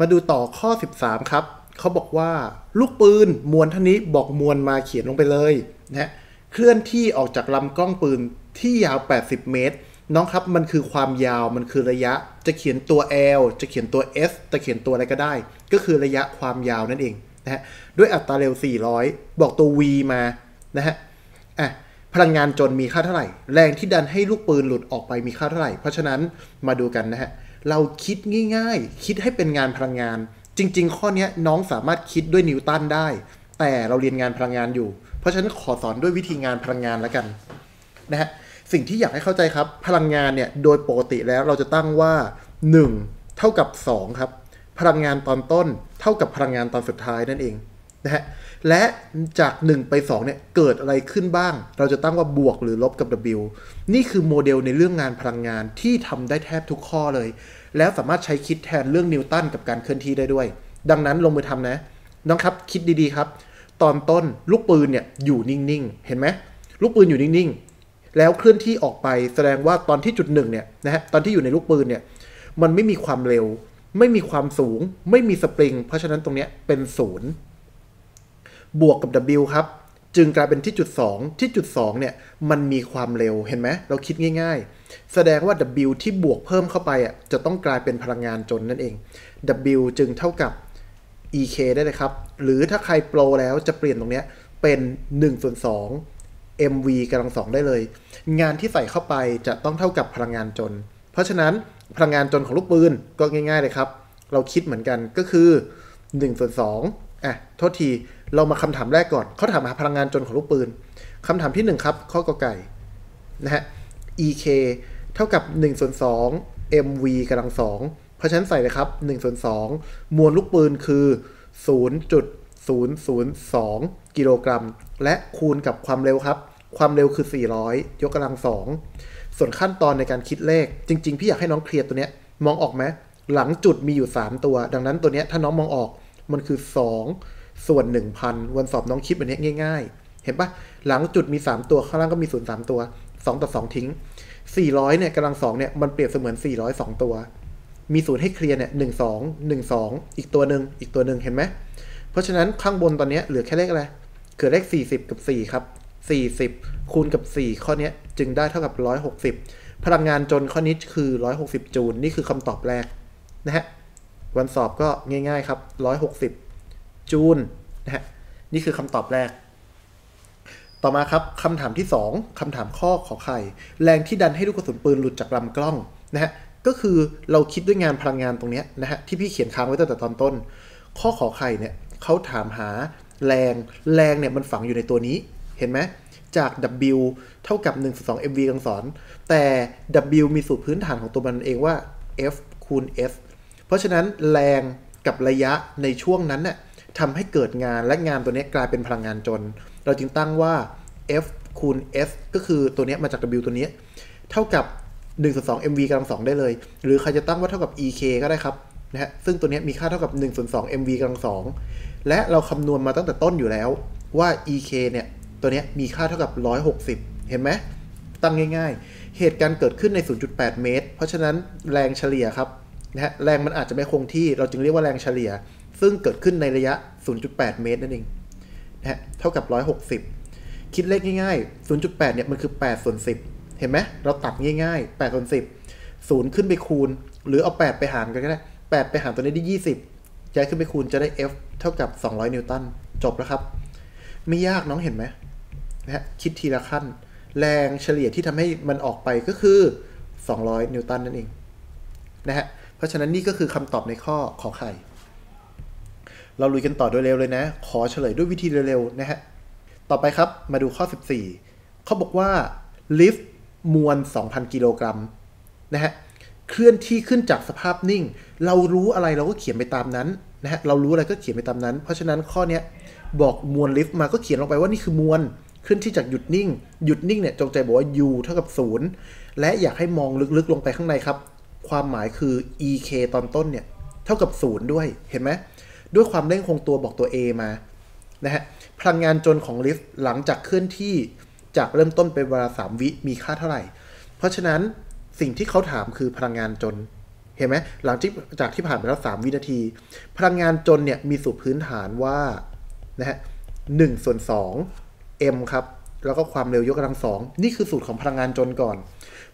มาดูต่อข้อ 13 ครับ เขาบอกว่าลูกปืนมวลเท่านี้บอกมวลมาเขียนลงไปเลยนะฮะเคลื่อนที่ออกจากลำกล้องปืนที่ยาว 80 เมตร น้องครับมันคือความยาวมันคือระยะ จะเขียนตัว L จะเขียนตัว S จะเขียนตัวอะไรก็ได้ ก็คือระยะความยาวนั่นเองนะฮะด้วยอัตราเร็ว 400 บอกตัว V มานะฮะอะพลังงานจนมีค่าเท่าไหร่ แรงที่ดันให้ลูกปืนหลุดออกไปมีค่าเท่าไหร่ เพราะฉะนั้นมาดูกันนะฮะ เราคิดง่าย ๆ คิดให้เป็นงานพลังงาน จริง ๆ ข้อนี้น้องสามารถคิดด้วยนิวตันได้ แต่เราเรียนงานพลังงานอยู่ เพราะฉะนั้นขอสอนด้วยวิธีงานพลังงานแล้วกันนะฮะสิ่งที่อยากให้เข้าใจครับ พลังงานเนี่ยโดยปกติแล้วเราจะตั้งว่า 1 เท่ากับ 2 ครับ พลังงานตอนต้น เท่ากับพลังงานตอนสุดท้ายนั่นเองนะฮะ และจาก 1 ไป 2 เนี่ย เกิดอะไรขึ้นบ้าง เราจะตั้งว่าบวกหรือลบกับ W นี่คือโมเดลในเรื่องงานพลังงานที่ทำได้แทบทุกข้อเลย แล้วสามารถใช้คิดแทนเรื่องนิวตันกับการเคลื่อนที่ได้ด้วย ดังนั้นลงมือทำนะ น้องครับ คิดดีๆครับ ตอนต้นลูกปืนเนี่ยอยู่นิ่งๆ เห็นไหมลูกปืนอยู่นิ่งๆ แล้วเคลื่อนที่ออกไปแสดงว่าตอนที่จุดหนึ่งเนี่ยนะฮะตอนที่อยู่ในลูกปืนเนี่ยมันไม่มีความเร็ว ไม่มีความสูง ไม่มีสปริง เพราะฉะนั้นตรงเนี้ยเป็นศูนย์ บวกกับ W ครับ จึงกลายเป็นที่จุด 2 ที่จุด 2 เนี่ย มันมีความเร็วเห็นไหมเราคิดง่าย ๆ แสดงว่า W ที่บวกเพิ่มเข้าไปอะจะต้องกลายเป็นพลังงานจนนั่นเอง W จึงเท่ากับ EK ได้เลยครับ หรือถ้าใครโปรแล้วจะเปลี่ยนตรงเนี้ยเป็น1ส่วน2 MV กำลังสองได้เลย งานที่ใส่เข้าไปจะต้องเท่ากับพลังงานจน เพราะฉะนั้นพลังงานจนของลูกปืนก็ง่าย ๆ เลยครับ เราคิดเหมือนกันก็คือ1ส่วน2 อะโทษทีเรามาคำถามแรกก่อนเขาถามหาพลังงานจนของลูกปืนคำถามที่ 1 ครับ ข้อกอไก่นะฮะ EK เท่ากับ1ส่วน2 MV กำลังสองเพราะฉะนั้นใส่เลยครับ1ส่วน2มวลลูกปืนคือ 0.002 กิโลกรัม และคูณกับความเร็วครับ ความเร็วคือ 400 ยกกำลังสองส่วนขั้นตอนในการคิดเลข จริง ๆ พี่อยากให้น้องเคลียร์ตัวเนี้ยมองออกไหมหลังจุดมีอยู่ 3 ตัว ดังนั้นตัวเนี้ยถ้าน้องมองออก มันคือ 2 ส่วน 1,000 วันสอบน้องคิดแบบนี้ง่าย ๆ เห็นปะหลังจุดมี 3 ตัวข้างล่างก็มีศูนย์3ตัว 2 ต่อ 2 ทิ้ง 400 เนี่ยกำลังสองเนี่ยมันเปรียบเสมือน402 ตัว มีศูนย์ให้เคลียร์เนี่ยหนึ่งสองหนึ่งสองอีกตัวหนึ่งอีกตัวหนึ่งเห็นไหมเพราะฉะนั้นข้างบนตอนนี้เหลือแค่เลขอะไรเหลือเลข 40 กับ 4 ครับ 40 คูณกับ 4 ข้อนี้จึงได้เท่ากับ 160 พลังงานจนข้อนี้คือ 160 จูลนี่คือคำตอบแรกนะฮะ วันสอบก็ง่ายๆครับ 160 จูลนะฮะนี่คือคำตอบแรก ต่อมาครับคำถามที่ 2คำถามข้อขอไข่ แรงที่ดันให้ลูกกระสุนปืนหลุดจากลำกล้องนะฮะก็คือเราคิดด้วยงานพลังงานตรงนี้นะฮะที่พี่เขียนค้างไว้ตั้งแต่ตอนต้น ข้อขอไข่เนี่ยเขาถามหาแรงแรงเนี่ยมันฝังอยู่ในตัวนี้เห็นไหมจาก W เท่ากับ 1 2 mv กังสอน แต่ W มีสูตรพื้นฐานของตัวมันเองว่า F คูณ F เพราะฉะนั้นแรงกับระยะในช่วงนั้นน่ะทำให้เกิดงานและงานตัวนี้กลายเป็นพลังงานจน เราจึงตั้งว่า F คูณ F ก็คือตัวนี้มาจาก W ตัวนี้ เท่ากับ1ส่วน2 mv กำลังสองได้เลย หรือใครจะตั้งว่าเท่ากับ ek ก็ได้ครับนะฮะซึ่งตัวนี้มีค่าเท่ากับ1ส่วน2 mv กำลังสองและเราคำนวณมาตั้งแต่ต้นอยู่แล้วว่า ek เนี่ย ตัวนี้มีค่าเท่ากับ 160 เห็นไหมตั้งง่าย ๆ เหตุการณ์เกิดขึ้นใน 0.8 เมตร เพราะฉะนั้นแรงเฉลี่ยครับ นะฮะแรงมันอาจจะไม่คงที่เราจึงเรียกว่าแรงเฉลี่ย ซึ่งเกิดขึ้นในระยะ 0.8 เมตรนั่นเองนะฮะเท่ากับ 160 คิดเลขง่ายๆ 0.8 เนี่ยมันคือ8ส่วน10 เห็นไหมเราตัดง่ายๆ8ส่วน10 0 ขึ้นไปคูณ หรือเอา 8 ไปหารกันก็ได้ 8 ไปหารตัวนี้ได้ 20 ย้ายขึ้นไปคูณจะได้ F เท่ากับ 200 นิวตันจบแล้วครับ ไม่ยากน้องเห็นไหมนะฮะคิดทีละขั้น แรงเฉลี่ยที่ทำให้มันออกไปก็คือ 200 นิวตันนั่นเองนะฮะ เพราะฉะนั้นนี่ก็คือคำตอบในข้อขอไข่ เราลุยกันต่อโดยเร็วเลยนะ ขอเฉลยด้วยวิธีเร็วๆนะฮะ ต่อไปครับมาดูข้อ 14 เขาบอกว่าลิฟต์มวล 2,000 กิโลกรัมนะฮะเคลื่อนที่ขึ้นจากสภาพนิ่ง เรารู้อะไรเราก็เขียนไปตามนั้นนะฮะเรารู้อะไรก็เขียนไปตามนั้น เพราะฉะนั้นข้อนี้บอกมวลลิฟต์มาก็เขียนลงไปว่านี่คือมวลเคลื่อนที่จากหยุดนิ่ง หยุดนิ่งเนี่ยจงใจบอกว่า u เท่ากับ 0 และอยากให้มองลึกๆลงไปข้างในครับ ความหมายคือ ek ตอนต้นเนี่ย เท่ากับ0ด้วย เห็นไหม ด้วยความเร่งคงตัวบอกตัว a มา นะฮะ พลังงานจนของลิฟต์หลังจากเคลื่อนที่จากเริ่มต้นเป็นเวลา3วิมีค่าเท่าไหร่ เพราะฉะนั้นสิ่งที่เขาถามคือพลังงานจน เห็นไหม หลังจากจากที่ผ่านไปแล้ว3วินาที พลังงานจนเนี่ยมีสูตรพื้นฐานว่า นะฮะหนึ่งส่วนสอง m ครับ แล้วก็ความเร็วยกกำลังสอง นี่คือสูตรของพลังงานจนก่อน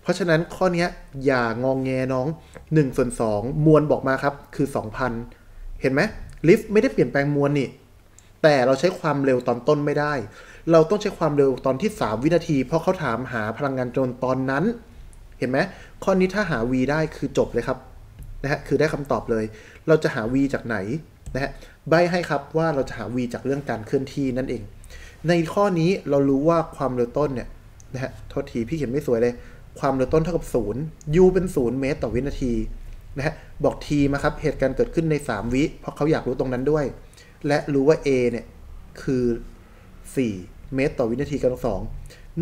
เพราะฉะนั้นข้อนี้อย่างองแงน้อง1ส่วน2มวลบอกมาครับ คือ 2,000 เห็นไหมลิฟต์ไม่ได้เปลี่ยนแปลงมวลนี่ แต่เราใช้ความเร็วตอนต้นไม่ได้ เราต้องใช้ความเร็วตอนที่ 3 วินาที เพราะเขาถามหาพลังงานจนตอนนั้น เห็นไหมข้อนี้ถ้าหา v ได้คือจบเลยครับนะฮะคือได้คำตอบเลย เราจะหา v จากไหนนะฮะใบให้ครับว่าเราจะหา v จากเรื่องการเคลื่อนที่นั่นเอง ในข้อนี้เรารู้ว่าความเร็วต้นเนี่ยนะฮะโทษทีพี่เขียนไม่สวยเลย ความเร็วต้นเท่ากับ 0 u เป็น 0 เมตรต่อวินาทีนะฮะบอก t มาครับเหตุการณ์เกิดขึ้นใน 3 วิ เพราะเขาอยากรู้ตรงนั้นด้วย และรู้ว่า a เนี่ยคือ 4 เมตรต่อวินาทีกำลังสอง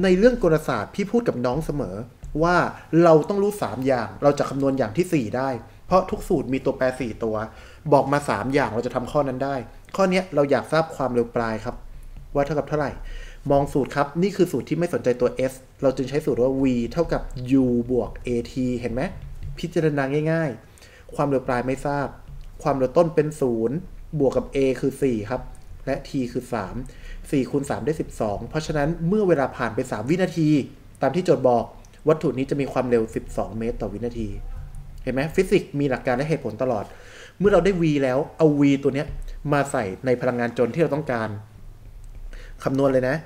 ในเรื่องกลศาสตร์พี่พูดกับน้องเสมอว่าเราต้องรู้ 3 อย่างเราจะคำนวณอย่างที่ 4 ได้ เพราะทุกสูตรมีตัวแปร 4 ตัว บอกมา 3 อย่างเราจะทำข้อนั้นได้ ข้อนี้เราอยากทราบความเร็วปลายครับ ว่าเท่ากับเท่าไหร่ มองสูตรครับ นี่คือสูตรที่ไม่สนใจตัว s เราจึงใช้สูตรว่า v เท่ากับ u บวก at เห็นไหม พิจารณาง่าย ๆ ความเร็วปลายไม่ทราบ ความเร็วต้นเป็น 0 บวกกับ a คือ 4 ครับ และ t คือ 3 4คูณ3ได้ 12 เพราะฉะนั้นเมื่อเวลาผ่านไป 3 วินาที ตามที่โจทย์บอก วัตถุนี้จะมีความเร็ว 12 เมตรต่อวินาที เห็นไหมฟิสิกส์มีหลักการและเหตุผลตลอด เมื่อเราได้ v แล้วเอา v ตัวเนี้ยมาใส่ในพลังงานจนที่เราต้องการ คำนวณเลยนะ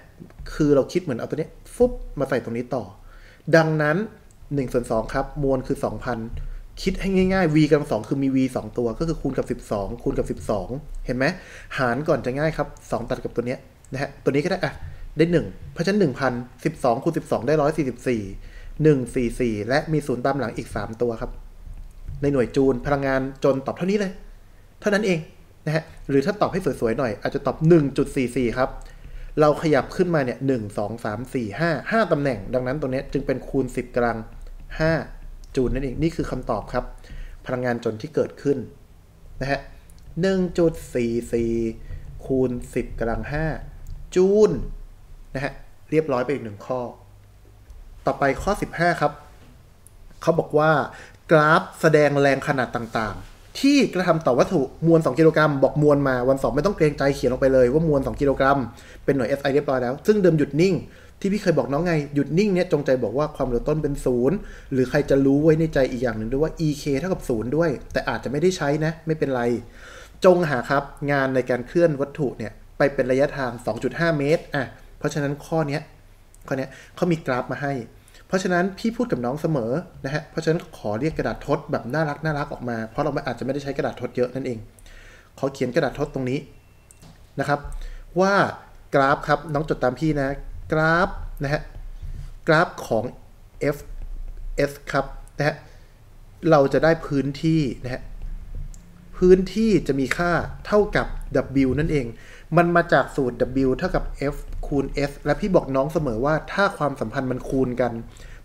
คือเราคิดเหมือนเอาตัวนี้ฟุบมาใส่ตรงนี้ต่อ ดังนั้น1ส่วน2ครับ มวลคือ 2,000 คิดให้ง่ายๆ v กำลังสองคือมี v 2 ตัว ก็คือคูณกับ 12 คูณกับ 12 เห็นไหม หารก่อนจะง่ายครับ 2 ตัดกับตัวเนี้ยนะฮะ ตัวนี้ก็ได้อะได้ 1 เพราะฉะนั้น1,000 12คูณ12 ได้ 144 144 และมีศูนย์ตามหลังอีก 3 ตัวครับ ในหน่วยจูลพลังงานจนตอบเท่านี้เลย เท่านั้นเองนะฮะ หรือถ้าตอบให้สวยๆหน่อยอาจจะตอบ 1.44 ครับ เราขยับขึ้นมาเนี่ยหนึ่งสองสามสี่ห้าห้าตำแหน่ง ดังนั้นตรงนี้จึงเป็นคูณ 10กำลัง 5 จูลนั่นเอง นี่คือคำตอบครับ พลังงานจนที่เกิดขึ้นนะฮะ1.44คูณ 10กำลัง 5 จูลนะฮะเรียบร้อยไปอีกหนึ่งข้อ ต่อไปข้อ 15 ครับ เขาบอกว่ากราฟแสดงแรงขนาดต่างๆ ที่กระทำต่อวัตถุมวล 2 กิโลกรัม บอกมวลมาวันสองไม่ต้องเกรงใจเขียนลงไปเลยว่ามวล 2 กิโลกรัม เป็นหน่วย SI เรียบร้อยแล้ว ซึ่งเดิมหยุดนิ่ง ที่พี่เคยบอกน้องไง หยุดนิ่งเนี่ยจงใจบอกว่าความเร็วต้นเป็นศูนย์หรือใครจะรู้ไว้ในใจอีกอย่างหนึ่งด้วยว่า EK เท่ากับศูนย์ด้วย แต่อาจจะไม่ได้ใช้นะ ไม่เป็นไร จงหาครับงานในการเคลื่อนวัตถุเนี่ยไปเป็นระยะทาง 2.5 เมตรอะเพราะฉะนั้นข้อนี้ข้อนี้เขามีกราฟมาให้ เพราะฉะนั้นพี่พูดกับน้องเสมอนะฮะเพราะฉะนั้นขอเรียกกระดาษทดแบบน่ารักน่ารักออกมา เพราะเราอาจจะไม่ได้ใช้กระดาษทดเยอะนั่นเอง ขอเขียนกระดาษทดตรงนี้นะครับ ว่ากราฟครับน้องจดตามพี่นะกราฟนะฮะกราฟของ f s ครับนะฮะเราจะได้พื้นที่นะฮะพื้นที่จะมีค่าเท่ากับ w นั่นเอง มันมาจากสูตร w เท่ากับ f คูณ s และพี่บอกน้องเสมอว่าถ้าความสัมพันธ์มันคูณกัน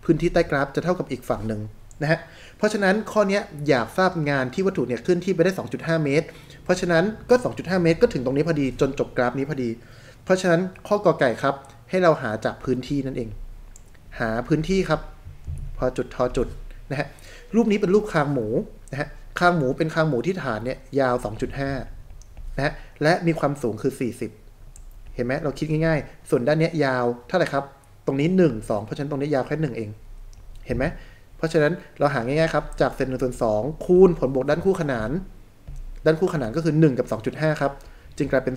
พื้นที่ใต้กราฟจะเท่ากับอีกฝั่งหนึ่งนะฮะเพราะฉะนั้นข้อนี้อยากทราบงานที่วัตถุเนี่ยเคลื่อนที่ไปได้ 2.5 เมตร เพราะฉะนั้นก็ 2.5 เมตร ก็ถึงตรงนี้พอดีจนจบกราฟนี้พอดี เพราะฉะนั้นข้อกอไก่ครับ ให้เราหาจากพื้นที่นั่นเอง หาพื้นที่ครับ พอจุดทอจุดนะฮะรูปนี้เป็นรูปคางหมูนะฮะคางหมูเป็นคางหมูที่ฐานเนี่ยยาว 2.5นะฮะและมีความสูงคือ 40 เห็นไหมเราคิดง่ายๆ ส่วนด้านนี้ยาวเท่าไหร่ครับ ตรงนี้ 1 2 เพราะฉะนั้นตรงนี้ยาวแค่ 1 เอง เห็นไหมเพราะฉะนั้นเราหาง่ายๆครับ จากเศษหนึ่งส่วนสองคูณผลบวกด้านคู่ขนาน ด้านคู่ขนานก็คือ 1 กับ 2.5 ครับ จึงกลายเป็น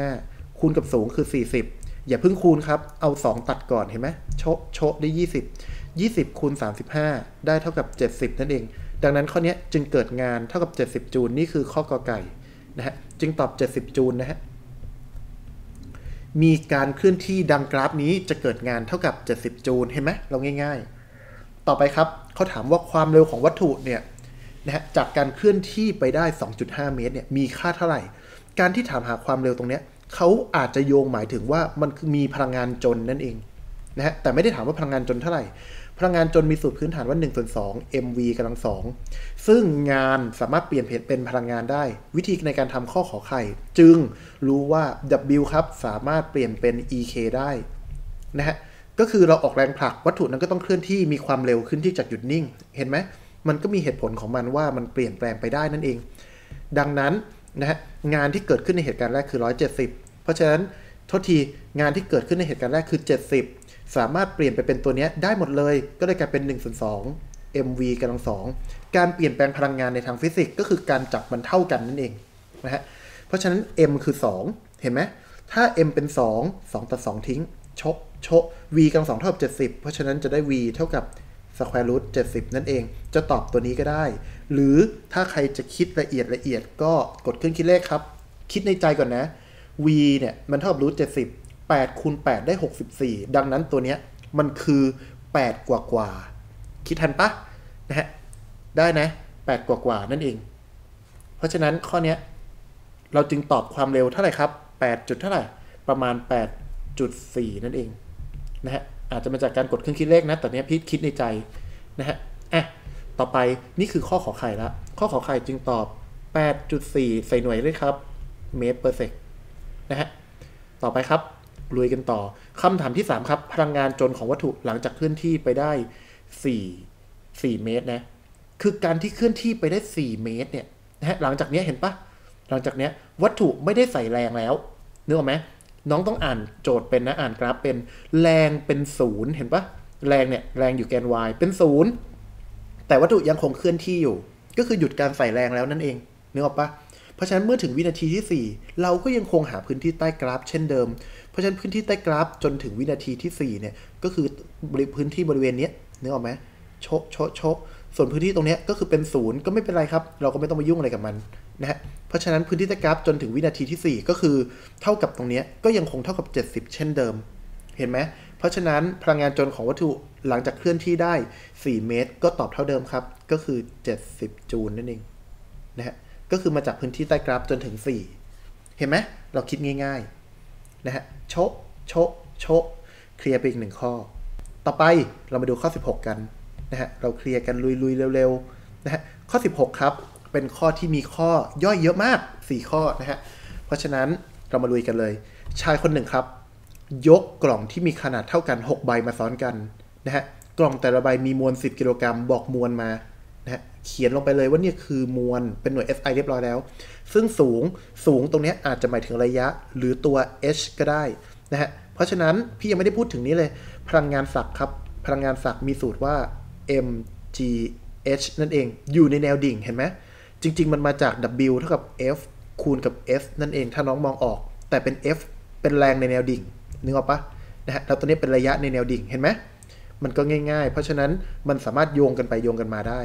3.5 คูณกับสูงคือ 40 อย่าเพิ่งคูณครับ เอา 2 ตัดก่อนเห็นไหมโชะโชะได้ 20 20คูณ35 ได้เท่ากับ 70 นั่นเอง ดังนั้นข้อนี้จึงเกิดงานเท่ากับ 70 จูลนี่คือข้อกอไก่นะฮะจึงตอบ 70 จูลนะฮะ มีการเคลื่อนที่ดังกราฟนี้จะเกิดงานเท่ากับ 70 จูลเห็นไหมเราง่าย ๆ ต่อไปครับเขาถามว่าความเร็วของวัตถุเนี่ยนะฮะจากการเคลื่อนที่ไปได้ 2.5 เมตรเนี่ยมีค่าเท่าไหร่ การที่ถามหาความเร็วตรงเนี้ยเขาอาจจะโยงหมายถึงว่ามันคือมีพลังงานจนนั่นเองนะฮะแต่ไม่ได้ถามว่าพลังงานจนเท่าไหร่ พลังงานจนมีสูตรพื้นฐานว่า1ส่วน2 mv กำลังสองซึ่งงานสามารถเปลี่ยนเป็นพลังงานได้ วิธีในการทำข้อขอไข่ จึงรู้ว่า w ครับสามารถเปลี่ยนเป็น ek ได้นะฮะก็คือเราออกแรงผลักวัตถุนั้นก็ต้องเคลื่อนที่มีความเร็วขึ้นที่จากหยุดนิ่ง เห็นไหมมันก็มีเหตุผลของมันว่ามันเปลี่ยนแปลงไปได้นั่นเอง ดังนั้นนะฮะงานที่เกิดขึ้นในเหตุการณ์แรกคือ 170 เพราะฉะนั้นทษทีงานที่เกิดขึ้นในเหตุการณ์แรกคือ 70 สามารถเปลี่ยนไปเป็นตัวนี้ได้หมดเลย ก็เลยกลายเป็น1ส่วน2 mv กำลังสองการเปลี่ยนแปลงพลังงานในทางฟิสิกส์ก็คือการจับมันเท่ากันนั่นเองนะฮะเพราะฉะนั้น m คือ 2 เห็นไหมถ้า m เป็น 2 2ตัด2ทิ้งชกชก v กำลังสองเท่ากับ 70 เพราะฉะนั้นจะได้ v เท่ากับ square root 70 นั่นเอง จะตอบตัวนี้ก็ได้ หรือถ้าใครจะคิดละเอียดละเอียดก็กดเครื่องคิดเลขครับ คิดในใจก่อนนะ v เนี่ยมันเท่ากับ root 70 8คูณ8ได้ 64 ดังนั้นตัวเนี้ยมันคือ 8 กว่ากว่า คิดทันปะนะฮะได้นะ 8 กว่ากว่านั่นเอง เพราะฉะนั้นข้อเนี้ยเราจึงตอบความเร็วเท่าไหร่ครับ 8 จุดเท่าไหร่ ประมาณ 8.4 นั่นเองนะฮะอาจจะมาจากการกดเครื่องคิดเลขนะ แต่เนี้ยพี่คิดในใจนะฮะอะต่อไปนี่คือข้อขอไข่ละ ข้อขอไข่จึงตอบ 8.4 ใส่หน่วยเลยครับเมตรเปอร์เซกนะฮะ ต่อไปครับ ลุยกันต่อคำถามที่ 3 ครับ พลังงานจนของวัตถุหลังจากเคลื่อนที่ไปได้ 4 4 เมตรนะคือการที่เคลื่อนที่ไปได้ 4 เมตรเนี่ยนะฮะหลังจากนี้เห็นปะหลังจากนี้วัตถุไม่ได้ใส่แรงแล้วนึกออกไหมน้องต้องอ่านโจทย์เป็นนะอ่านกราฟเป็นแรงเป็นศูนย์เห็นปะแรงเนี่ยแรงอยู่แกน y เป็นศูนย์แต่วัตถุยังคงเคลื่อนที่อยู่ ก็คือหยุดการใส่แรงแล้วนั่นเองนึกออกปะ เพราะฉะนั้นเมื่อถึงวินาทีที่ 4 เราก็ยังคงหาพื้นที่ใต้กราฟ เช่นเดิม เพราะฉะนั้นพื้นที่ใต้กราฟจนถึงวินาทีที่4เนี่ยก็คือพื้นที่บริเวณนี้นึกออกไหมโชะโชะโชะส่วนพื้นที่ตรงนี้ก็คือเป็นศูนย์ก็ไม่เป็นไรครับ เราก็ไม่ต้องไปยุ่งอะไรกับมันนะฮะเพราะฉะนั้นพื้นที่ใต้กราฟจนถึงวินาทีที่ 4 ก็คือเท่ากับตรงนี้ก็ยังคงเท่ากับ 70 เช่นเดิม เห็นไหมเพราะฉะนั้นพลังงานจนของวัตถุหลังจากเคลื่อนที่ได้ 4 เมตร ก็ตอบเท่าเดิมครับ ก็คือ 70 จูลนั่นเองนะฮะ ก็คือมาจากพื้นที่ใต้กราฟจนถึง 4 เห็นไหมเราคิดง่ายๆนะฮะโชะโชะโชะเคลียร์ไปอีกหนึ่งข้อ ต่อไปเรามาดูข้อ 16 กันนะฮะเราเคลียร์กันลุยๆเร็วๆนะฮะข้อ 16 ครับ เป็นข้อที่มีข้อย่อยเยอะมาก 4 ข้อนะฮะเพราะฉะนั้นเรามาลุยกันเลย ชายคนหนึ่งครับ ยกกล่องที่มีขนาดเท่ากัน 6 ใบมาซ้อนกันนะฮะกล่องแต่ละใบมีมวล 10 กิโลกรัมบอกมวลมา เขียนลงไปเลยว่านี่คือมวลเป็นหน่วย SI เรียบร้อยแล้ว ซึ่งสูงสูงตรงนี้อาจจะหมายถึงระยะหรือตัว h ก็ได้นะฮะเพราะฉะนั้นพี่ยังไม่ได้พูดถึงนี้เลย พลังงานศักดิ์ครับ พลังงานศักดิ์มีสูตรว่า mgh นั่นเองอยู่ในแนวดิ่งเห็นไหมจริง ๆ มันมาจาก w เท่ากับ f คูณกับ f นั่นเองถ้าน้องมองออก แต่เป็น f เป็นแรงในแนวดิ่งนึกออกปะนะฮะแล้วตัวนี้เป็นระยะในแนวดิ่งเห็นไหมมันก็ง่าย ๆ เพราะฉะนั้นมันสามารถโยงกันไปโยงกันมาได้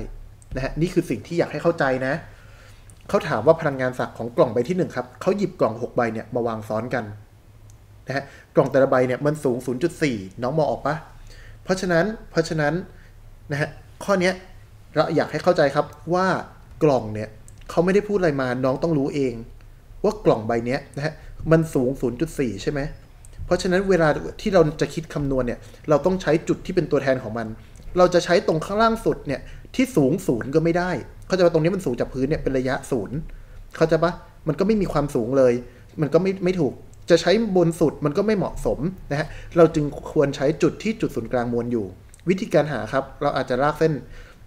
นะฮะนี่คือสิ่งที่อยากให้เข้าใจนะเขาถามว่าพลังงานศักดิ์ของกล่องใบที่ 1 ครับเขาหยิบกล่อง 6 ใบเนี่ยมาวางซ้อนกันนะฮะกล่องแต่ละใบเนี่ยมันสูง 0.4 น้องมองออกปะเพราะฉะนั้นเพราะฉะนั้นนะฮะข้อนี้เราอยากให้เข้าใจครับว่ากล่องเนี่ยเขาไม่ได้พูดอะไรมาน้องต้องรู้เอง ว่ากล่องใบเนี้ยนะฮะมันสูง 0.4 ใช่ไหมเพราะฉะนั้นเวลาที่เราจะคิดคำนวณเนี่ยเราต้องใช้จุดที่เป็นตัวแทนของมัน เราจะใช้ตรงข้างล่างสุดเนี่ยที่สูงศูนย์ก็ไม่ได้ เขาจะว่าตรงนี้มันสูงจากพื้นเนี่ยเป็นระยะศูนย์เขาจะปะมันก็ไม่มีความสูงเลย มันก็ไม่ไม่ถูกจะใช้บนสุดมันก็ไม่เหมาะสมนะฮะเราจึงควรใช้จุดที่จุดศูนย์กลางมวลอยู่ วิธีการหาครับ เราอาจจะลากเส้น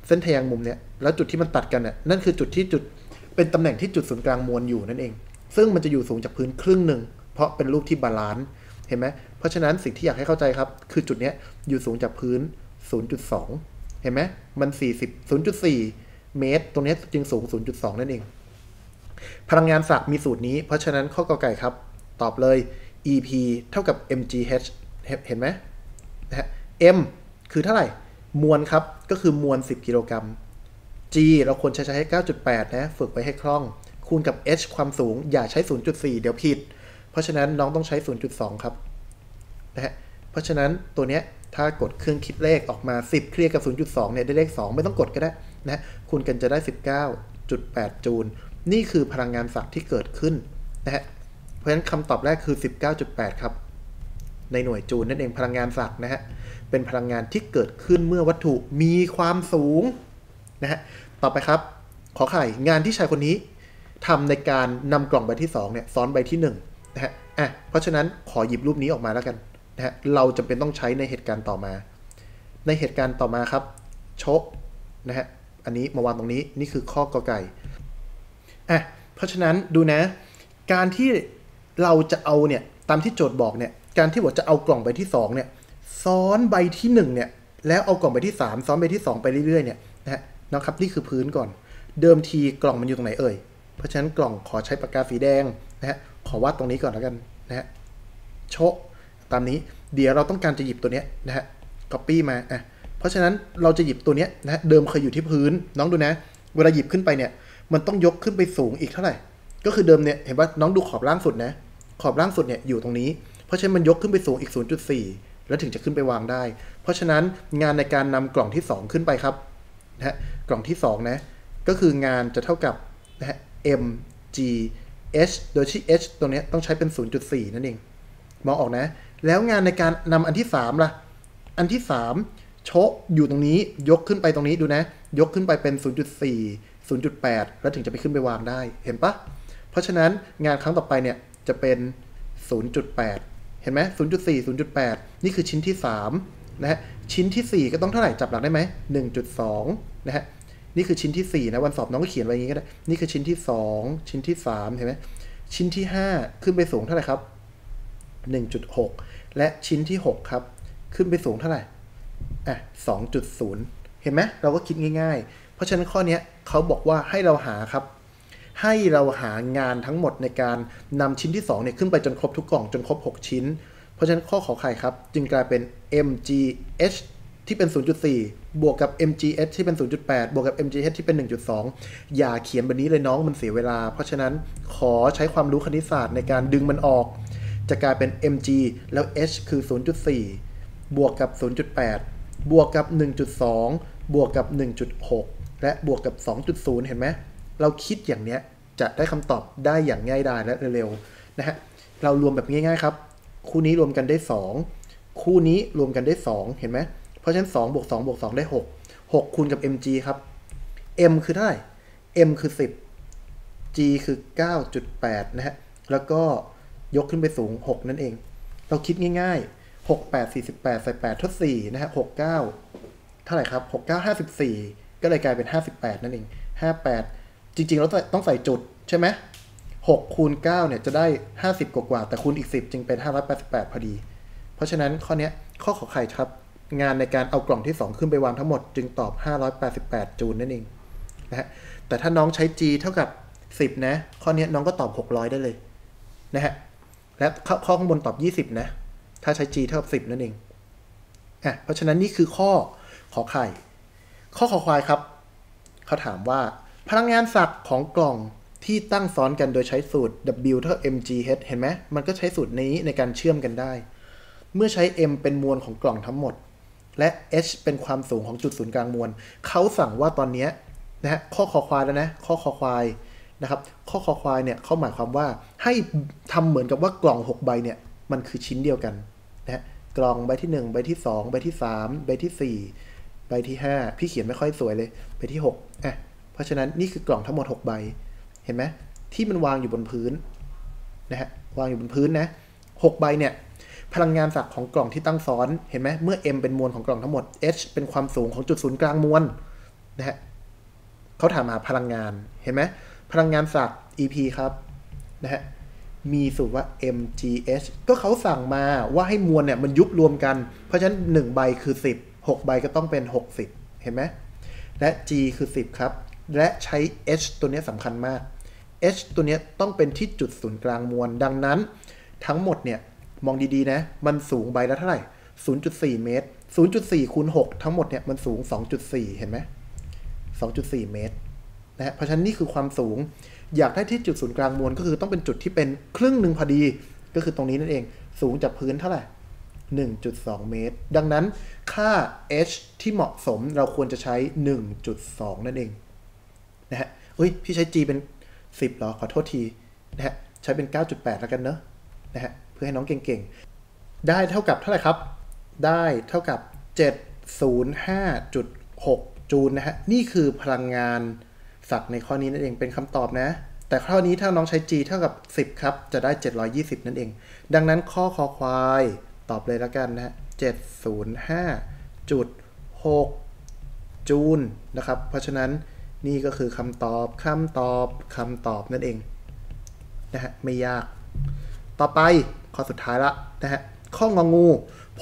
เส้นทแยงมุมเนี่ยแล้วจุดที่มันตัดกันเนี่ยนั่นคือจุดที่จุดเป็นตำแหน่งที่จุดศูนย์กลางมวลอยู่นั่นเอง ซึ่งมันจะอยู่สูงจากพื้นครึ่งหนึ่งเพราะเป็นรูปที่บาลานซ์เห็นไหมเพราะฉะนั้นสิ่งที่อยากให้เข้าใจครับ คือจุดนี้อยู่สูงจากพื้น 0.2 เห็นไหมมัน 40 0.4 เมตร ตรงนี้จึงสูง 0.2 นั่นเอง พลังงานศักย์มีสูตรนี้ เพราะฉะนั้นข้อกอไก่ครับ ตอบเลย EP เท่ากับ mgh เห็นไหมนะฮะ m คือเท่าไหร่ มวลครับ ก็คือมวล 10 กิโลกรัม g เราควรใช้ใช้ให้ 9.8 นะ ฝึกไปให้คล่อง คูณกับ h ความสูง อย่าใช้ 0.4 เดี๋ยวผิด เพราะฉะนั้นน้องต้องใช้ 0.2 ครับ นะฮะ เพราะฉะนั้นตัวเนี้ยถ้ากดเครื่องคิดเลขออกมา 10 เคลียร์กับ 0.2 เนี่ยได้เลข 2 ไม่ต้องกดก็ได้นะคูณกันจะได้ 19.8 จูล นี่คือพลังงานศักดิ์ที่เกิดขึ้นนะฮะ เพราะฉะนั้นคำตอบแรกคือ 19.8 ครับ ในหน่วยจูลนั่นเองพลังงานศักดิ์นะฮะ เป็นพลังงานที่เกิดขึ้นเมื่อวัตถุมีความสูงนะฮะ ต่อไปครับ ขอไข่งานที่ชายคนนี้ทำในการนำกล่องใบที่2เนี่ยซ้อนใบที่1นะฮะ อะ เพราะฉะนั้นขอหยิบรูปนี้ออกมาแล้วกัน นะฮะเราจำเป็นต้องใช้ในเหตุการณ์ต่อมา ในเหตุการณ์ต่อมาครับชกนะฮะอันนี้มาวางตรงนี้นี่คือข้อกอไก่อะเพราะฉะนั้นดูนะ การที่เราจะเอาเนี่ยตามที่โจทย์บอกเนี่ยการที่บอกจะเอากล่องใบที่2เนี่ยซ้อนใบที่1เนี่ยแล้วเอากล่องใบที่ 3 ซ้อนใบที่ 2 ไปเรื่อยๆเนี่ยนะฮะนะครับนี่คือพื้นก่อน เดิมทีกล่องมันอยู่ตรงไหนเอ่ยเพราะฉะนั้นกล่องขอใช้ปากกาสีแดงนะฮะขอวาดตรงนี้ก่อนแล้วกันนะฮะโชะ ตามนี้ เดี๋ยวเราต้องการจะหยิบตัวเนี้ยนะฮะ copy มาอะเพราะฉะนั้นเราจะหยิบตัวเนี้ยนะฮะเดิมเคยอยู่ที่พื้น น้องดูนะ เวลาหยิบขึ้นไปเนี่ย มันต้องยกขึ้นไปสูงอีกเท่าไหร่ ก็คือเดิมเนี่ยเห็นว่าน้องดูขอบล่างสุดนะ ขอบล่างสุดเนี่ยอยู่ตรงนี้ เพราะฉะนั้นมันยกขึ้นไปสูงอีก 0.4 แล้วถึงจะขึ้นไปวางได้ เพราะฉะนั้นงานในการนำกล่องที่ 2 ขึ้นไปครับนะฮะกล่องที่2นะก็คืองานจะเท่ากับนะฮะ m g h โดยที่ h ตรงนี้ต้องใช้เป็น 0.4 นั่นเอง มองออกนะ แล้วงานในการนำอันที่3ล่ะ อันที่ 3 โชะอยู่ตรงนี้ยกขึ้นไปตรงนี้ดูนะ ยกขึ้นไปเป็น 0.4 0.8 แล้วถึงจะไปขึ้นไปวางได้เห็นปะเพราะฉะนั้นงานครั้งต่อไปเนี่ยจะเป็น 0.8 เห็นไหม0.4 0.8 นี่คือชิ้นที่ 3 นะฮะ ชิ้นที่ 4 ก็ต้องเท่าไหร่จับหลักได้ไหม 1.2 นะฮะ นี่คือชิ้นที่ 4 นะ วันสอบน้องก็เขียนไว้อย่างนี้ก็ได้ นี่คือชิ้นที่ 2 ชิ้นที่ 3 เห็นไหม ชิ้นที่ 5 ขึ้นไปสูงเท่าไหร่ครับ 1.6 และชิ้นที่ 6 ครับ ขึ้นไปสูงเท่าไหร่ อะ 2.0 เห็นไหมเราก็คิดง่าย ๆ เพราะฉะนั้นข้อนี้เขาบอกว่าให้เราหาครับ ให้เราหางานทั้งหมดในการนำชิ้นที่2เนี่ยขึ้นไปจนครบทุกกล่องจนครบ 6 ชิ้น เพราะฉะนั้นข้อขอไข่ครับ จึงกลายเป็น mgh ที่เป็น 0.4 บวกกับ mgh ที่เป็น 0.8 บวกกับ mgh ที่เป็น 1.2 อย่าเขียนแบบนี้เลยน้องมันเสียเวลา เพราะฉะนั้นขอใช้ความรู้คณิตศาสตร์ในการดึงมันออก จะกลายเป็น mg แล้ว h คือ 0.4 บวกกับ 0.8 บวกกับ 1.2 บวกกับ 1.6 และบวกกับ 2.0 เห็นไหม เราคิดอย่างเนี้ยจะได้คำตอบได้อย่างง่ายดายและเร็วๆนะฮะ เรารวมแบบง่ายๆครับ คู่นี้รวมกันได้ 2 คู่นี้รวมกันได้ 2 เห็นไหม เพราะฉะนั้น2บวก2บวก2ได้ 6 6 คูณกับ mg ครับ m คือเท่าไหร่ m คือ 10 g คือ 9.8 นะฮะ แล้วก็ ยกขึ้นไปสูง 6 นั่นเอง เราคิดง่ายๆ 6 8 48 ใส่ 8 ทด 4 นะฮะ 69 เท่าไหร่ครับ 69 54 ก็เลยกลายเป็น 58 นั่นเอง 58 จริงๆ เราต้องใส่จุดใช่ไหม6คูณ9เนี่ยจะได้ 50 กว่าๆแต่คูณอีก 10 จึงเป็น 588 พอดี เพราะฉะนั้นข้อนี้ข้อขอไข่ครับ งานในการเอากล่องที่ 2 ขึ้นไปวางทั้งหมด จึงตอบ 588 จูลนั่นเองนะฮะ แต่ถ้าน้องใช้ G เท่ากับ 10 นะ ข้อนี้น้องก็ตอบ 600 ได้เลยนะฮะ และข้อข้างบนตอบ 20 นะ ถ้าใช้ G เท่ากับ 10 นั่นเองอะเพราะฉะนั้นนี่คือข้อขอไข่ ข้อขอควายครับ เขาถามว่าพลังงานศักดิ์ของกล่องที่ตั้งซ้อนกันโดยใช้สูตร W เท่า mgh เห็นไหม มันก็ใช้สูตรนี้ในการเชื่อมกันได้ เมื่อใช้ m เป็นมวลของกล่องทั้งหมด และ h เป็นความสูงของจุดศูนย์กลางมวล เขาสั่งว่าตอนนี้นะฮะข้อคอควายแล้วนะ ข้อคอควาย นะครับข้อคอควายเนี่ยเขาหมายความว่าให้ทำเหมือนกับว่ากล่อง 6 ใบเนี่ยมันคือชิ้นเดียวกันนะฮะกล่องใบที่ 1 ใบที่ 2 ใบที่ 3 ใบที่ 4 ใบที่ 5 พี่เขียนไม่ค่อยสวยเลย ใบที่6อะเพราะฉะนั้นนี่คือกล่องทั้งหมด 6 ใบ เห็นไหมที่มันวางอยู่บนพื้นนะฮะวางอยู่บนพื้นนะ6ใบเนี่ยพลังงานศักดิ์ของกล่องที่ตั้งซ้อนเห็นไหมเมื่อ m เป็นมวลของกล่องทั้งหมด h เป็นความสูงของจุดศูนย์กลางมวลนะฮะเขาถามหาพลังงานเห็นไหม พลังงานศักดิ์ EP ครับนะฮะมีสูตรว่า mgh ก็เขาสั่งมาว่าให้มวลเนี่ยมันยุบรวมกัน เพราะฉะนั้น 1 ใบคือ 10 6 ใบก็ต้องเป็น 60 เห็นไหมและ g คือ 10 ครับ และใช้ h ตัวนี้สำคัญมาก h ตัวนี้ต้องเป็นที่จุดศูนย์กลางมวล ดังนั้น ทั้งหมดเนี่ยมองดีๆนะ มันสูงใบละเท่าไหร่ 0.4 เมตร 0.4คูณ6ทั้งหมดเนี่ยมันสูง 2.4 เห็นไหม2.4 เมตร นะฮะเพราะฉะนั้นนี่คือความสูง อยากได้ที่จุดศูนย์กลางมวลก็คือต้องเป็นจุดที่เป็นครึ่งหนึ่งพอดี ก็คือตรงนี้นั่นเอง สูงจากพื้นเท่าไหร่1.2 เมตร ดังนั้นค่า h ที่เหมาะสมเราควรจะใช้ 1.2 นั่นเอง นะฮะเฮ้ย พี่ใช้ g เป็น 10หรอ ขอโทษที นะฮะ ใช้เป็น 9.8 แล้วกันเนอะ นะฮะ เพื่อให้น้องเก่งๆ ได้เท่ากับเท่าไหร่ครับ ได้เท่ากับ 705.6 จูลนะฮะ นี่คือพลังงาน ศักในข้อนี้นั่นเองเป็นคำตอบนะ แต่ข้อนี้ถ้าน้องใช้ g เท่ากับ 10 ครับ จะได้ 720 นั่นเอง ดังนั้นข้อคอควายตอบเลยแล้วกันนะฮะ705.6 จูลนะครับ เพราะฉะนั้นนี่ก็คือคำตอบคำตอบคำตอบนั่นเองนะฮะไม่ยาก ต่อไปข้อสุดท้ายละนะฮะข้ององู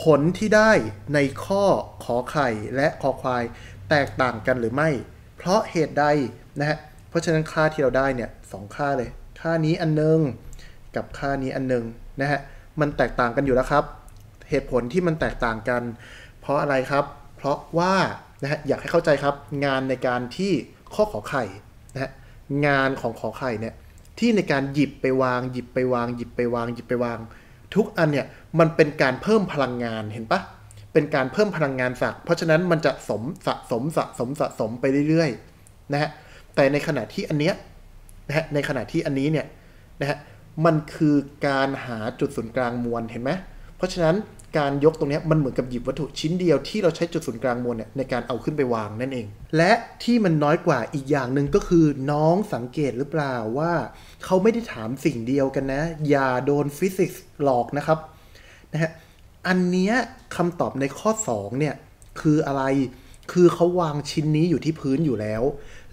ผลที่ได้ในข้อขอไข่และคอควายแตกต่างกันหรือไม่ เพราะเหตุใด นะฮะ เพราะฉะนั้นค่าที่เราได้เนี่ยสองค่าเลย ค่านี้อันนึง กับค่านี้อันนึงนะฮะ มันแตกต่างกันอยู่แล้วครับ เหตุผลที่มันแตกต่างกัน เพราะอะไรครับ เพราะว่านะฮะอยากให้เข้าใจครับงานในการที่ข้อขอไข่นะฮะงานของขอไข่เนี่ยที่ในการหยิบไปวางหยิบไปวางหยิบไปวางหยิบไปวาง ทุกอันเนี่ยมันเป็นการเพิ่มพลังงานเห็นปะเป็นการเพิ่มพลังงานสักเพราะฉะนั้นมันจะสมสะสมสะสมสะสมไปเรื่อยๆนะฮะ แต่ในขณะที่อันเนี้ยนะฮะในขณะที่อันนี้เนี่ยนะฮะมันคือการหาจุดศูนย์กลางมวลเห็นไหมเพราะฉะนั้นการยกตรงนี้มันเหมือนกับหยิบวัตถุชิ้นเดียวที่เราใช้จุดศูนย์กลางมวลเนี่ยในการเอาขึ้นไปวางนั่นเอง และที่มันน้อยกว่าอีกอย่างหนึ่งก็คือน้องสังเกตหรือเปล่าว่า เขาไม่ได้ถามสิ่งเดียวกันนะ อย่าโดนฟิสิกส์หลอกนะครับนะฮะอันเนี้ยคำตอบในข้อ 2 เนี่ย คืออะไร คือเขาวางชิ้นนี้อยู่ที่พื้นอยู่แล้ว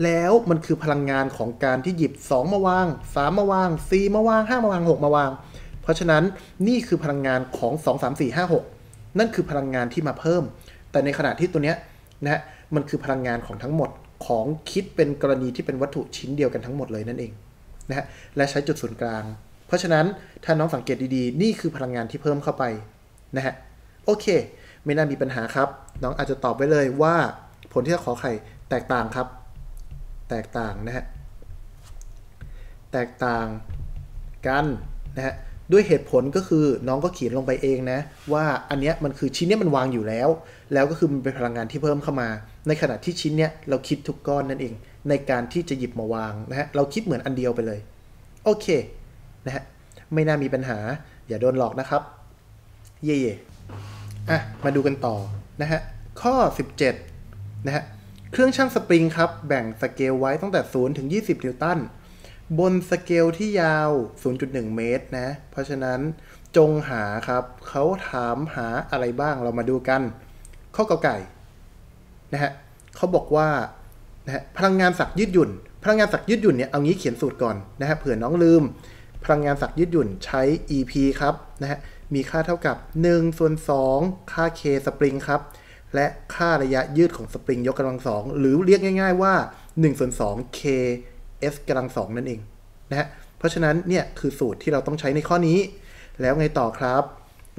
แล้วมันคือพลังงานของการที่หยิบ 2 มาวาง 3 มาวาง4มาวาง 5 มาวาง 6 มาวาง เพราะฉะนั้นนี่คือพลังงานของ 2 3 4 5 6 นั่นคือพลังงานที่มาเพิ่ม แต่ในขณะที่ตัวเนี้ยนะฮะมันคือพลังงานของทั้งหมดของคิดเป็นกรณีที่เป็นวัตถุชิ้นเดียวกันทั้งหมดเลยนั่นเองนะฮะและใช้จุดศูนย์กลาง เพราะฉะนั้นถ้าน้องสังเกตดีๆ นี่คือพลังงานที่เพิ่มเข้าไปนะฮะโอเค ไม่น่ามีปัญหาครับ น้องอาจจะตอบไว้เลยว่าผลที่จะขอไข่แตกต่างครับ แตกต่างนะฮะแตกต่างกันนะฮะด้วยเหตุผลก็คือน้องก็เขียนลงไปเองนะว่าอันเนี้ยมันคือชิ้นเนี้ยมันวางอยู่แล้ว แล้วก็คือมันเป็นพลังงานที่เพิ่มเข้ามา ในขณะที่ชิ้นเนี้ยเราคิดทุกก้อนนั่นเอง ในการที่จะหยิบมาวางนะฮะเราคิดเหมือนอันเดียวไปเลย โอเคนะฮะไม่น่ามีปัญหาอย่าโดนหลอกนะครับ เย่ๆ อะมาดูกันต่อนะฮะข้อ 17นะฮะเครื่องชั่งสปริงครับ แบ่งสเกลไว้ตั้งแต่ 0 ถึง 20 นิวตัน บนสเกลที่ยาว 0.1 เมตรนะ เพราะฉะนั้นจงหาครับ เขาถามหาอะไรบ้างเรามาดูกัน ข้อกอไก่นะฮะเขาบอกว่านะฮะพลังงานสักยืดหยุ่น พลังงานสักยืดหยุ่นเนี่ยเอางี้เขียนสูตรก่อนนะฮะเผื่อน้องลืม พลังงานสักยืดหยุ่นใช้ EP ครับนะฮะ มีค่าเท่ากับ1ส่วน2ค่า K สปริงครับ และค่าระยะยืดของสปริงยกกำลังสองหรือเรียกง่าย ๆว่า1ส่วน2 K S กำลังสองนั่นเองนะฮะเพราะฉะนั้นเนี่ยคือสูตรที่เราต้องใช้ในข้อนี้ แล้วไงต่อครับ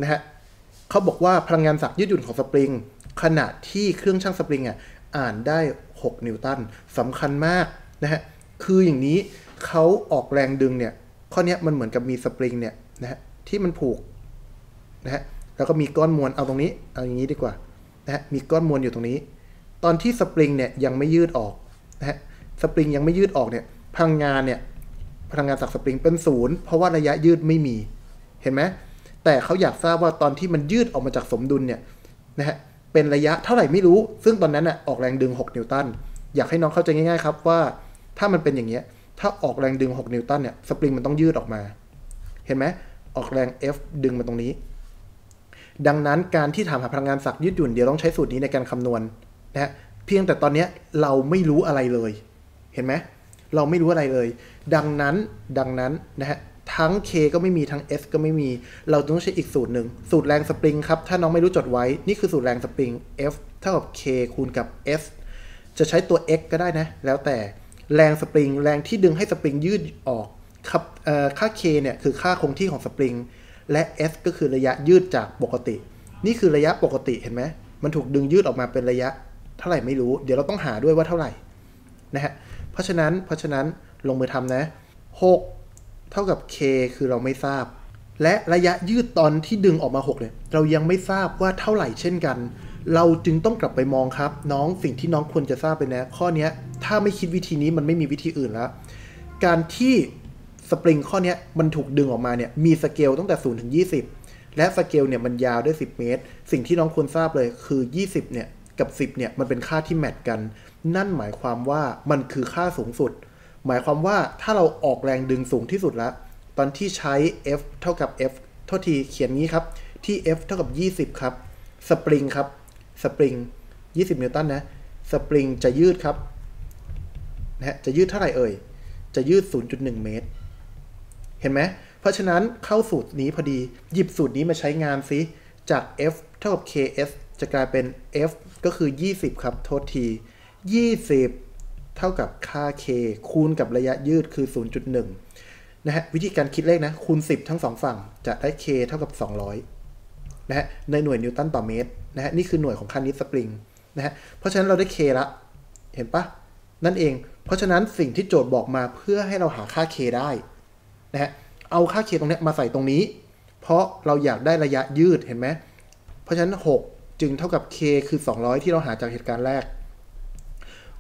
นะฮะเขาบอกว่าพลังงานสักยืดหยุ่นของสปริง ขณะที่เครื่องชั่งสปริงอะอ่านได้ 6 นิวตันสำคัญมากนะฮะคืออย่างนี้เขาออกแรงดึงเนี่ยข้อนี้มันเหมือนกับมีสปริงเนี่ยนะฮะที่มันผูก นะฮะแล้วก็มีก้อนมวลเอาตรงนี้เอาอย่างนี้ดีกว่านะฮะมีก้อนมวลอยู่ตรงนี้ ตอนที่สปริงเนี่ยยังไม่ยืดออกนะฮะสปริงยังไม่ยืดออกเนี่ยพลังงานเนี่ยพลังงานจากสปริงเป็นศูนย์เพราะว่าระยะยืดไม่มีเห็นไหมแต่เขาอยากทราบว่าตอนที่มันยืดออกมาจากสมดุลเนี่ยนะฮะเป็นระยะเท่าไหร่ไม่รู้ ซึ่งตอนนั้นน่ะออกแรงดึง 6 นิวตันอยากให้น้องเข้าใจง่ายๆครับว่าถ้ามันเป็นอย่างเงี้ยถ้าออกแรงดึง 6 นิวตันเนี่ยสปริงมันต้องยืดออกมา เห็นไหมออกแรง F ดึงมาตรงนี้ ดังนั้นการที่ถามหาพลังงานสักยืดหยุ่นเดี๋ยวต้องใช้สูตรนี้ในการคำนวณนะฮะเพียงแต่ตอนนี้เราไม่รู้อะไรเลย เห็นไหมเราไม่รู้อะไรเลย ดังนั้นดังนั้นนะฮะทั้ง K ก็ไม่มีทั้ง S ก็ไม่มี เราต้องใช้อีกสูตรหนึ่ง สูตรแรงสปริงครับ ถ้าน้องไม่รู้จดไว้ นี่คือสูตรแรงสปริง F เท่ากับ K คูณกับ S จะใช้ตัว x ก็ได้นะ แล้วแต่แรงสปริง แรงที่ดึงให้สปริงยืดออกครับค่า k เนี่ยคือค่าคงที่ของสปริง และ s ก็คือระยะยืดจากปกติ นี่คือระยะปกติเห็นไหมมันถูกดึงยืดออกมาเป็นระยะเท่าไหร่ไม่รู้ เดี๋ยวเราต้องหาด้วยว่าเท่าไหร่นะฮะเพราะฉะนั้นเพราะฉะนั้นลงมือทำนะ 6 เท่ากับ k คือเราไม่ทราบ และระยะยืดตอนที่ดึงออกมา6เนี่ยเรายังไม่ทราบว่าเท่าไหร่เช่นกัน เราจึงต้องกลับไปมองครับ น้องสิ่งที่น้องควรจะทราบไปนะ ข้อนี้ถ้าไม่คิดวิธีนี้มันไม่มีวิธีอื่นแล้ว การที่ สปริงข้อนี้มันถูกดึงออกมาเนี่ยมีสเกลตั้งแต่0ถึง20 และสเกลเนี่ยมันยาวด้วย10 เมตร สิ่งที่น้องควรทราบเลยคือ 20เนี่ยกับ 10เนี่ยมันเป็นค่าที่แมทกัน นั่นหมายความว่ามันคือค่าสูงสุด หมายความว่าถ้าเราออกแรงดึงสูงที่สุดแล้ว ตอนที่ใช้ F เท่ากับ F เท่าทีเขียนงี้ครับ ที่ F เท่ากับ 20 ครับ สปริงครับ สปริง 20 นิวตันนะ สปริงจะยืดครับนะฮะจะยืดเท่าไหร่เอ่ย จะยืด 0.1 เมตร เห็นไหม เพราะฉะนั้นเข้าสูตรนี้พอดี หยิบสูตรนี้มาใช้งานซิ จาก F เท่ากับ KS จะกลายเป็น F ก็คือ 20 ครับ โทษที 20 เท่ากับค่า K คูณกับระยะยืดคือ 0.1 นะฮะ วิธีการคิดเลขนะ คูณ 10 ทั้งสองฝั่ง จะได้ K เท่ากับ 200 นะฮะ ในหน่วยนิวตันต่อเมตร นะฮะ นี่คือหน่วยของคันนี้สปริง นะฮะ เพราะฉะนั้นเราได้ K ละ เห็นปะ นั่นเอง เพราะฉะนั้นสิ่งที่โจทย์บอกมาเพื่อให้เราหาค่า K ได้ นะฮะเอาค่า K ตรงนี้มาใส่ตรงนี้ เพราะเราอยากได้ระยะยืดเห็นไหมเพราะฉะนั้น 6 จึงเท่ากับ K คือ 200 ที่เราหาจากเหตุการณ์แรก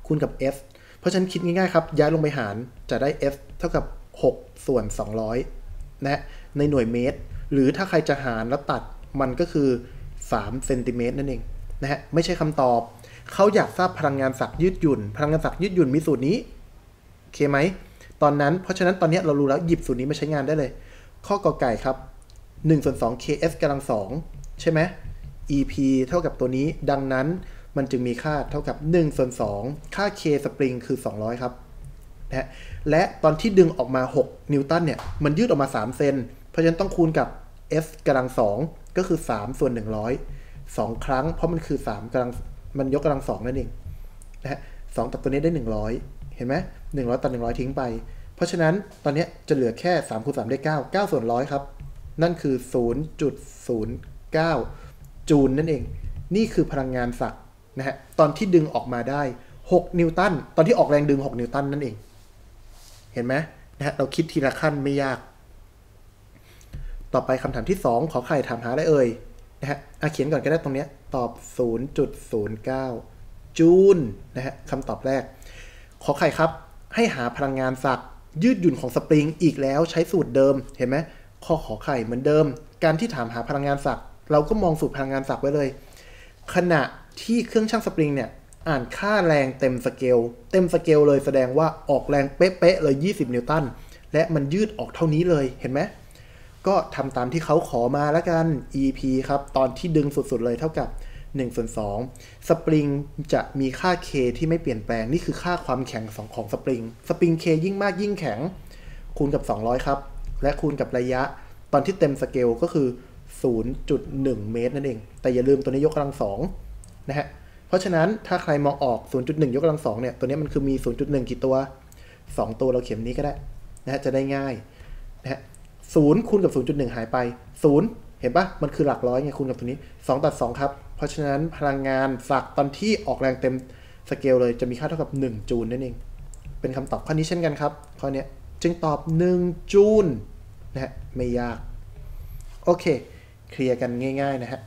คูณกับ F เพราะฉะนั้นคิดง่ายๆครับ ย้ายลงไปหารจะได้ F เท่ากับ 6 ส่วน 200นะฮะในหน่วยเมตร หรือถ้าใครจะหารแล้วตัดมันก็คือ3เซนติเมตรนั่นเองนะฮะไม่ใช่คำตอบเขาอยากทราบพลังงานศักย์ยืดหยุ่น พลังงานศักยืดหยุ่นมีสูตรนี้โอเคไหม ตอนนั้น เพราะฉะนั้นตอนนี้เรารู้แล้วหยิบสูตรนี้มาใช้งานได้เลย ข้อกอไก่ครับ1ส่วน2 ks กำลัง2ใช่ไหม ep เท่ากับตัวนี้ ดังนั้นมันจึงมีค่าเท่ากับ1ส่วน2ค่า k สปริงคือ 200 ครับนะฮะและตอนที่ดึงออกมา 6 นิวตันเนี่ย มันยืดออกมา 3 เซน เพราะฉะนั้นต้องคูณกับ f กำลัง2ก็คือ 3 ส่วน 100 2 ครั้ง เพราะมันคือ3กำลังมันยกกำลัง2นั่นเองนะฮะ2ตัดตัวนี้ได้ 100 เห็นไหม 100ตัด100 ทิ้งไป เพราะฉะนั้นตอนนี้จะเหลือแค่3คูณ3ได้ 9 9 ส่วนร้อยครับ นั่นคือ 0.09 จูลนั่นเอง นี่คือพลังงานศักย์นะฮะตอนที่ดึงออกมาได้ 6 นิวตันตอนที่ออกแรงดึง 6 นิวตันนั่นเอง เห็นไหมนะฮะเราคิดทีละขั้นไม่ยาก ต่อไปคำถามที่ 2 ขอไข่ถามหาได้เอ่ยนะฮะอาเขียนก่อนก็ได้ตรงเนี้ยตอบ 0.09 จูลนะฮะคำตอบแรก ขอไข่ครับ ให้หาพลังงานศักย์ยืดหยุ่นของสปริงอีกแล้วใช้สูตรเดิมเห็นไหมข้อขอไข่เหมือนเดิม การที่ถามหาพลังงานศักย์เราก็มองสูตรพลังงานศักย์ไว้เลย ขณะที่เครื่องช่างสปริงเนี่ยอ่านค่าแรงเต็มสเกลเต็มสเกลเลยแสดงว่าออกแรงเป๊ะๆเลย 20 นิวตันและมันยืดออกเท่านี้เลยเห็นไหมก็ทำตามที่เขาขอมาแล้วกัน EP ครับ ตอนที่ดึงสุดๆเลยเท่ากับ 1ส่วน2สปริงจะมีค่า K ที่ไม่เปลี่ยนแปลง นี่คือค่าความแข็งของของสปริง สปริง K ยิ่งมากยิ่งแข็ง คูณกับ 200 ครับ และคูณกับระยะ ตอนที่เต็มสเกลก็คือ 0.1 เมตรนั่นเอง แต่อย่าลืมตัวนี้ยกกำลัง2นะฮะ เพราะฉะนั้นถ้าใครมองออก 0.1 ยกกำลัง2เนี่ย ตัวนี้มันคือมี 0.1 กี่ตัว 2 ตัวเราเข็มนี้ก็ได้นะฮะ จะได้ง่ายนะฮะ0คูณกับ 0.1 หายไป 0 เห็นปะมันคือหลักร้อยไงคูณกับตัวนี้ 2 ตัด 2 ครับ เพราะฉะนั้นพลังงานฝักตอนที่ออกแรงเต็มสเกลเลยจะมีค่าเท่ากับ 1 จูลนั่นเอง เป็นคำตอบข้อนี้เช่นกันครับ ข้อนี้จึงตอบ 1 จูลนะฮะไม่ยาก โอเค เคลียร์กันง่าย ๆ นะฮะ